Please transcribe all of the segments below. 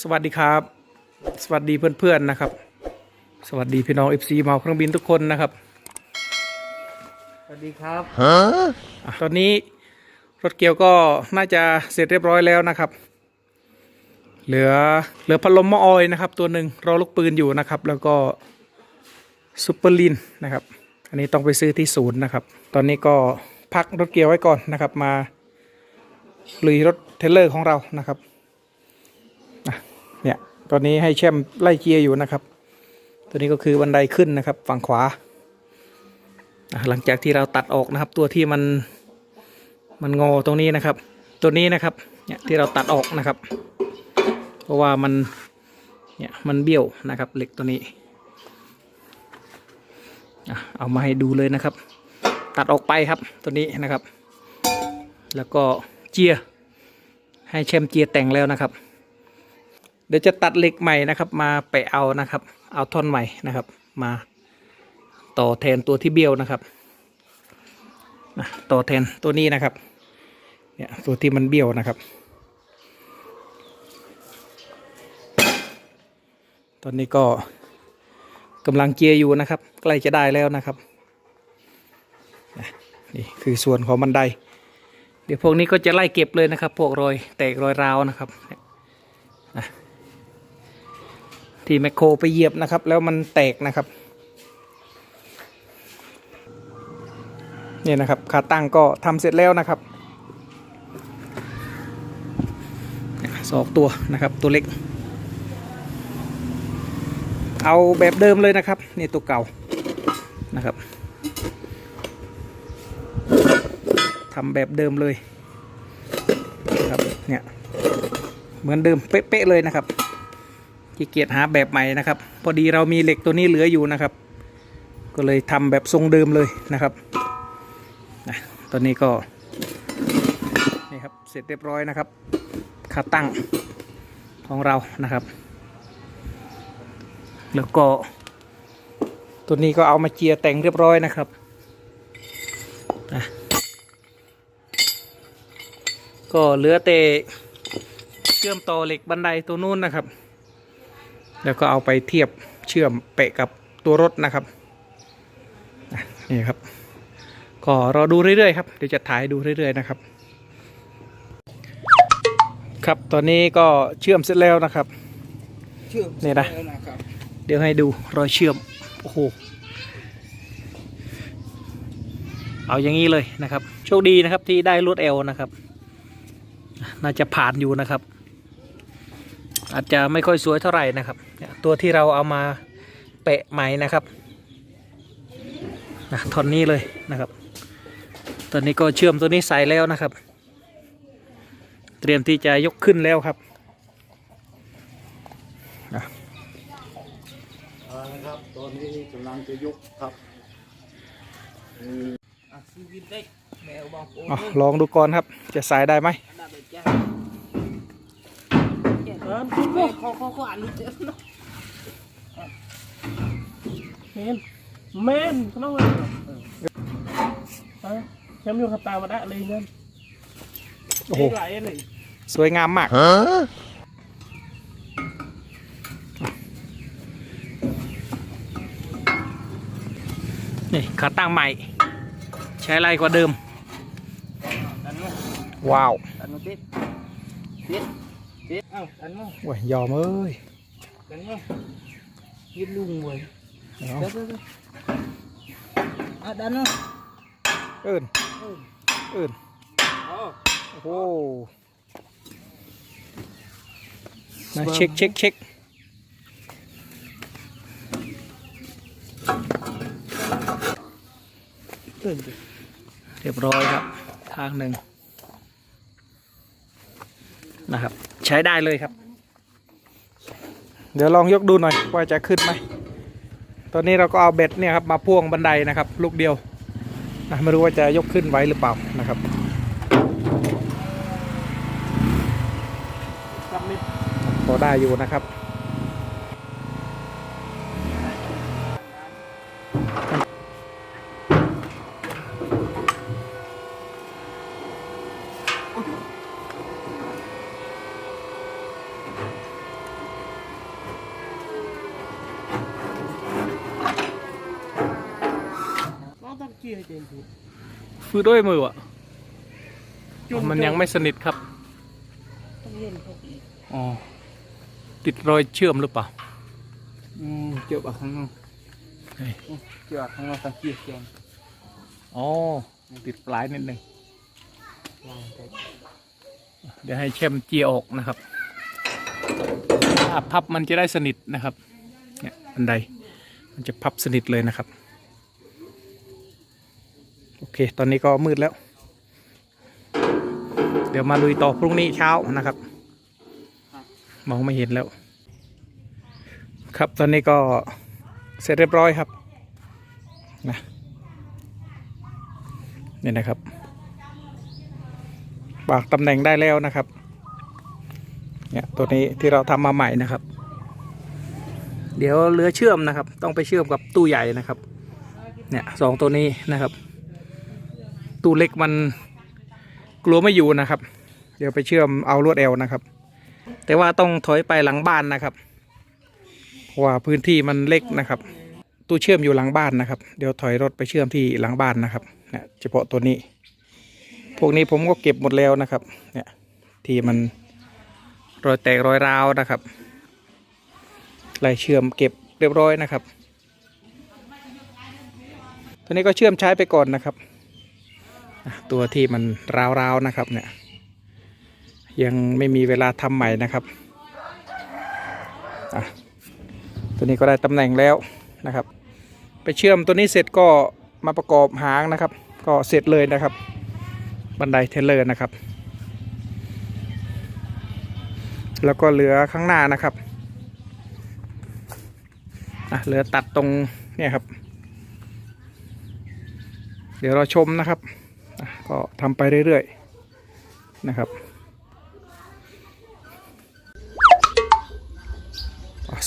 สวัสดีครับ สวัสดีเพื่อนๆนะครับ สวัสดีพี่น้อง FC เมาเครื่องบินทุกคนนะครับ สวัสดีครับอะตอนนี้รถเกี่ยวก็น่าจะเสร็จเรียบร้อยแล้วนะครับ เหลือเหลือพัดลมหมอออยนะครับ ตัวหนึ่งรอลูกปืนอยู่นะครับ แล้วก็ซูเปอร์ลินนะครับ อันนี้ต้องไปซื้อที่ศูนย์นะครับ ตอนนี้ก็พักรถเกี่ยวไว้ก่อนนะครับ มาลุยรถเทรลเลอร์ของเรานะครับอะ เนี่ยตอนนี้ให้แชมป์ไล่เกียร์อยู่นะครับ ตัวนี้ก็คือบันไดขึ้นนะครับ ฝั่งขวา หลังจากที่เราตัดออกนะครับ ตัวที่มันมันงอตรงนี้นะครับ ตัวนี้นะครับเนี่ยที่เราตัดออกนะครับ เพราะว่ามันเนี่ยมันเบี้ยวนะครับเหล็กตัวนี้เอามาให้ดูเลยนะครับ ตัดออกไปครับตัวนี้นะครับ แล้วก็เจียร์ให้แชมเจียร์แต่งแล้วนะครับ เดี๋ยวจะตัดเหล็กใหม่นะครับ มาแปะเอานะครับ เอาท่อนใหม่นะครับ มาต่อแทนตัวที่เบี้ยวนะครับนะต่อแทนตัวนี้นะครับ เนี่ยตัวที่มันเบี้ยวนะครับ ตอนนี้ก็กำลังเกียร์อยู่นะครับ ใกล้จะได้แล้วนะครับนะนี่คือส่วนของบันได เดี๋ยวพวกนี้ก็จะไล่เก็บเลยนะครับ พวกรอยแตกรอยร้าวนะครับเนี่ยนะ ที่แมคโครไปเหยียบนะครับ แล้วมันแตกนะครับเนี่ยนะครับขาตั้งก็ทำเสร็จแล้วนะครับสองตัวนะครับตัวเล็ก เอาแบบเดิมเลยนะครับนี่ตัวเก่านะครับทำแบบเดิมเลยนะครับเนี่ยเหมือนเดิมเป๊ะๆเลยนะครับ ขี้เกียจหาแบบใหม่นะครับ พอดีเรามีเหล็กตัวนี้เหลืออยู่นะครับ ก็เลยทำแบบทรงเดิมเลยนะครับนะตอนนี้ก็นี่ครับเสร็จเรียบร้อยนะครับขาตั้งของเรานะครับ แล้วก็ ตัวนี้ก็เอามาเจียร์แต่งเรียบร้อยนะครับนะก็เหลือแต่เชื่อมต่อเหล็กบันไดตัวนู้นนะครับ แล้วก็เอาไปเทียบเชื่อมเปะกับตัวรถนะครับนะนี่ครับ ก็รอดูเรื่อยๆครับเดี๋ยวจะถ่ายดูเรื่อยๆนะครับ ครับตอนนี้ก็เชื่อมเสร็จแล้วนะครับเชื่อมนี่นะแล้วนะครับเดี๋ยวให้ดูรอยเชื่อมโอ้โหเอาอย่างนี้เลยนะครับ โชคดีนะครับที่ได้ลวดเอวนะครับ น่าจะผ่านอยู่นะครับ อาจจะไม่ค่อยสวยเท่าไหร่นะครับเนี่ยตัวที่เราเอามาเปะใหม่นะครับนะท่อนนี้เลยนะครับ ตอนนี้ก็เชื่อมตัวนี้ใส่แล้วนะครับ เตรียมที่จะยกขึ้นแล้วครับเอาละครับตอนนี้กำลังจะยกครับอะซีวินเด็กแมวบางโอ้อะลองดูก่อนครับจะสายได้ไหมได้ เลยจ้าเออคุณพ่อขอขอขออ่านดูเจ้าเนาะเมนเมนเขาต้องเลยเออแชมป์อยู่ขับตามาได้เลยเงินโอ้โหไหลเลยสวยงามมากนี่ขาตั้งใหม่ ใช้ไรกว่าเดิมดันมาว้าว ดันมาติดติดติดเอ้าดันมาโอ้ยยอมเอ้ยดันมายืดลุงเว้ยเดี๋ยวเดี๋ยวเดี๋ยวเดี๋ยวอะดันมาเอินเออเอินเอาโอ้โหนะเช็คเช็คเช็คเดินดิเรียบร้อยครับ ทางหนึ่งนะครับ ใช้ได้เลยครับ เดี๋ยวลองยกดูหน่อยว่าจะขึ้นไหมตอนนี้เราก็เอาเบ็ดเนี่ยครับมาพ่วงบันไดนะครับ ลูกเดียวนะไม่รู้ว่าจะยกขึ้นไหวหรือเปล่านะครับกลับมิดพอได้อยู่นะครับ กี้ให้เต็มถูกฟื้นด้วยมืออะมันยังไม่สนิทครับอ๋อติดรอยเชื่อมหรือเปล่าอืมเกี่ยบข้างนอกเจ็บข้างนอกตะเกี้เกี่ยวอ๋อติดปลายนิดหนึ่งเดี๋ยวให้เชื่อมเจียออกนะครับ ถ้าพับมันจะได้สนิทนะครับ เนี่ยอันใดมันจะพับสนิทเลยนะครับ โอเค ตอนนี้ก็มืดแล้ว เดี๋ยวมาลุยต่อพรุ่งนี้เช้านะครับ มองไม่เห็นแล้ว ครับตอนนี้ก็เสร็จเรียบร้อยครับนะนี่นะครับวางตำแหน่งได้แล้วนะครับ เนี่ยตัวนี้ที่เราทำมาใหม่นะครับ เดี๋ยวเหลือเชื่อมนะครับ ต้องไปเชื่อมกับตู้ใหญ่นะครับ เนี่ยสองตัวนี้นะครับ ตู้เล็กมันกลัวไม่อยู่นะครับ เดี๋ยวไปเชื่อมเอาลวดเอวนะครับ แต่ว่าต้องถอยไปหลังบ้านนะครับเพราะว่าพื้นที่มันเล็กนะครับตู้เชื่อมอยู่หลังบ้านนะครับ เดี๋ยวถอยรถไปเชื่อมที่หลังบ้านนะครับเนี่ยเฉพาะตัวนี้ พวกนี้ผมก็เก็บหมดแล้วนะครับ เนี่ยที่มัน รอยแตกรอยร้าวนะครับลายเชื่อมเก็บเรียบร้อยนะครับ ตัวนี้ก็เชื่อมใช้ไปก่อนนะครับ ตัวที่มันร้าวๆนะครับเนี่ย ยังไม่มีเวลาทำใหม่นะครับ ตัวนี้ก็ได้ตำแหน่งแล้วนะครับ ไปเชื่อมตัวนี้เสร็จก็มาประกอบหางนะครับ ก็เสร็จเลยนะครับ บันไดเทเลอร์นะครับ แล้วก็เหลือข้างหน้านะครับอะเหลือตัดตรงเนี่ยครับ เดี๋ยวเราชมนะครับก็ทำไปเรื่อยๆนะครับ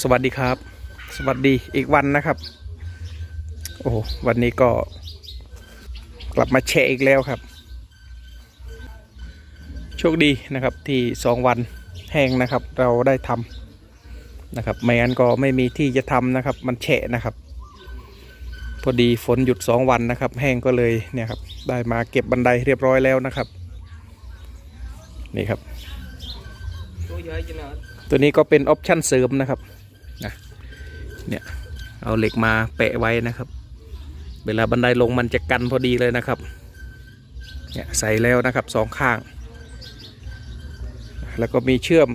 สวัสดีครับ สวัสดีอีกวันนะครับ โอ้วันนี้ก็กลับมาแชร์อีกแล้วครับ โชคดีนะครับที่สองวัน แห้งนะครับ เราได้ทำนะครับ ไม่งั้นก็ไม่มีที่จะทำนะครับ มันแฉะนะครับ พอดีฝนหยุดสองวันนะครับ แห้งก็เลยเนี่ยครับ ได้มาเก็บบันไดเรียบร้อยแล้วนะครับ นี่ครับตัวนะตัวนี้ก็เป็นออปชั่นเสริมนะครับนะเนี่ยเอาเหล็กมาแปะไว้นะครับ เวลาบันไดลงมันจะกันพอดีเลยนะครับ เนี่ยใส่แล้วนะครับสองข้าง แล้วก็มีเชื่อม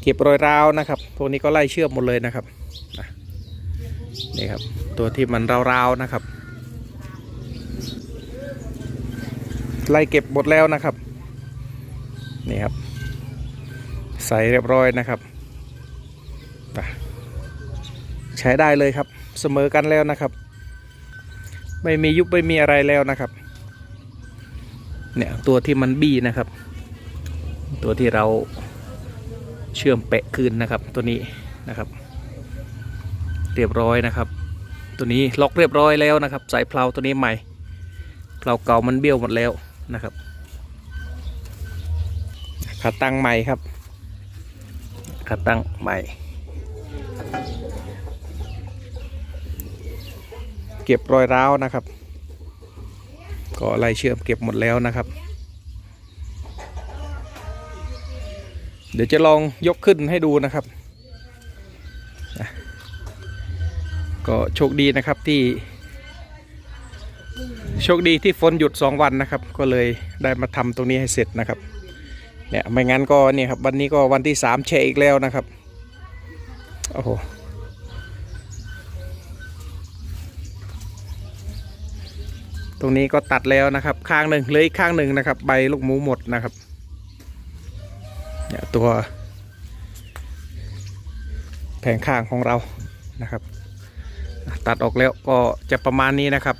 เก็บรอยร้าวนะครับ พวกนี้ก็ไล่เชื่อมหมดเลยนะครับนี่ครับ ตัวที่มันร้าวๆนะครับ ไล่เก็บหมดแล้วนะครับนี่ครับ ใส่เรียบร้อยนะครับใช้ได้เลยครับ เสมอกันแล้วนะครับ ไม่มียุบไม่มีอะไรแล้วนะครับ เนี่ยตัวที่มันบี้นะครับ ตัวที่เราเชื่อมแปะคืนนะครับตัวนี้นะครับ เรียบร้อยนะครับ ตัวนี้ล็อกเรียบร้อยแล้วนะครับใส่เพลาตัวนี้ใหม่เพลาเก่ามันเบี้ยวหมดแล้วนะครับขาตั้งใหม่ครับขาตั้งใหม่ เก็บรอยร้าวนะครับ ก็ไล่เชื่อมเก็บหมดแล้วนะครับ เดี๋ยวจะลองยกขึ้นให้ดูนะครับ ก็โชคดีนะครับที่ โชคดีที่ฝนหยุด 2 วันนะครับ ก็เลยได้มาทำตรงนี้ให้เสร็จนะครับ เนี่ยไม่งั้นก็เนี่ยครับวันนี้ก็วันที่สามแชอีกแล้วนะครับ โอ้โหตรงนี้ก็ตัดแล้วนะครับ ข้างหนึ่งเลยข้างหนึ่งนะครับ ใบลูกหมูหมดนะครับ เนี่ยตัวแผงข้างของเรานะครับ ตัดออกแล้วก็จะประมาณนี้นะครับ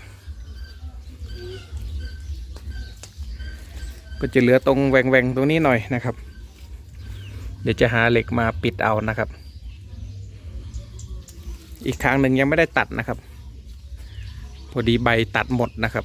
ก็จะเหลือตรงแหวงแหวงๆตรงนี้หน่อยนะครับ เดี๋ยวจะหาเหล็กมาปิดเอานะครับ อีกครั้งหนึ่งยังไม่ได้ตัดนะครับ พอดีใบตัดหมดนะครับ